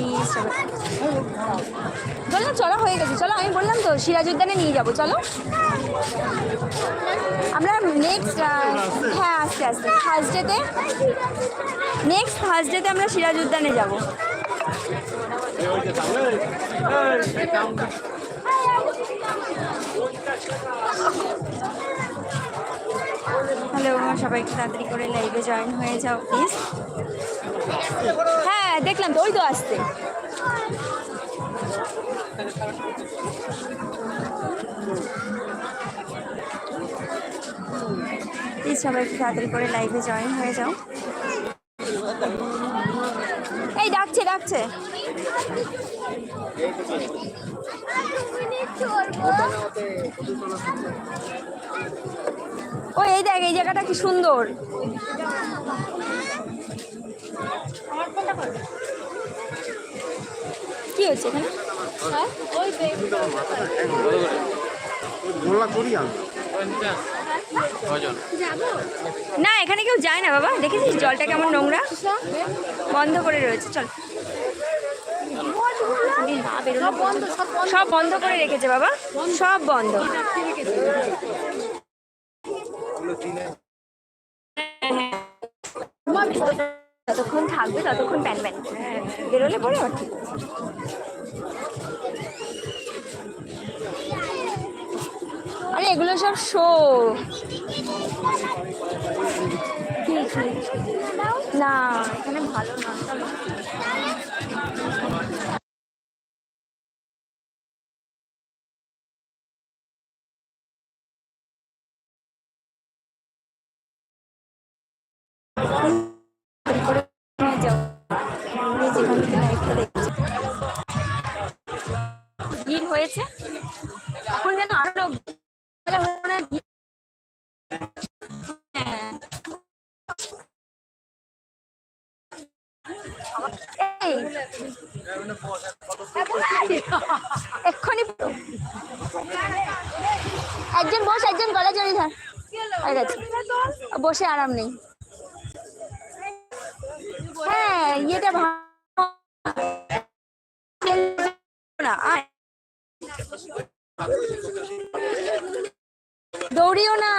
Please চলো, হয়ে গেছে। চলো, আমি বললাম তো সিরাজ উদ্যানে নিয়ে যাব। চলো। আমরা নেক্সট হ্যাঁ আস্তে আস্তে। থার্সডেতে নেক্সট থার্সডেতে আমরা সিরাজ উদ্যানে যাব। হ্যালো সবাই একটু তাড়াতাড়ি করে লাইভে জয়েন হয়ে যাও প্লিজ হ্যাঁ দেখলাম তো ওই তো আসতে প্লিজ সবাই একটু তাড়াতাড়ি করে লাইভে জয়েন হয়ে যাও। এই ডাকছে ডাকছে। ও এই দেখ এই জায়গাটা কি সুন্দর। কি হচ্ছে এখানে? হ্যাঁ? না এখানে কেউ যায় না বাবা। দেখেছিস জলটা কেমন নোংরা? বন্ধ করে রয়েছে চল। সব বন্ধ করে রেখেছে বাবা। সব বন্ধ। যতক্ষণ থাকবে, ততক্ষণ প্যান প্যান বেরোলে পরে আবার ঠিক। আরে, এগুলো সব শো না, এখানে ভালো না চলো। হয়। এক্ষুনি একজন বস একজন গলা জড়ি ধর। বসে আরাম নেই। হ্যাঁ ইয়েটা না দৌড়িও না।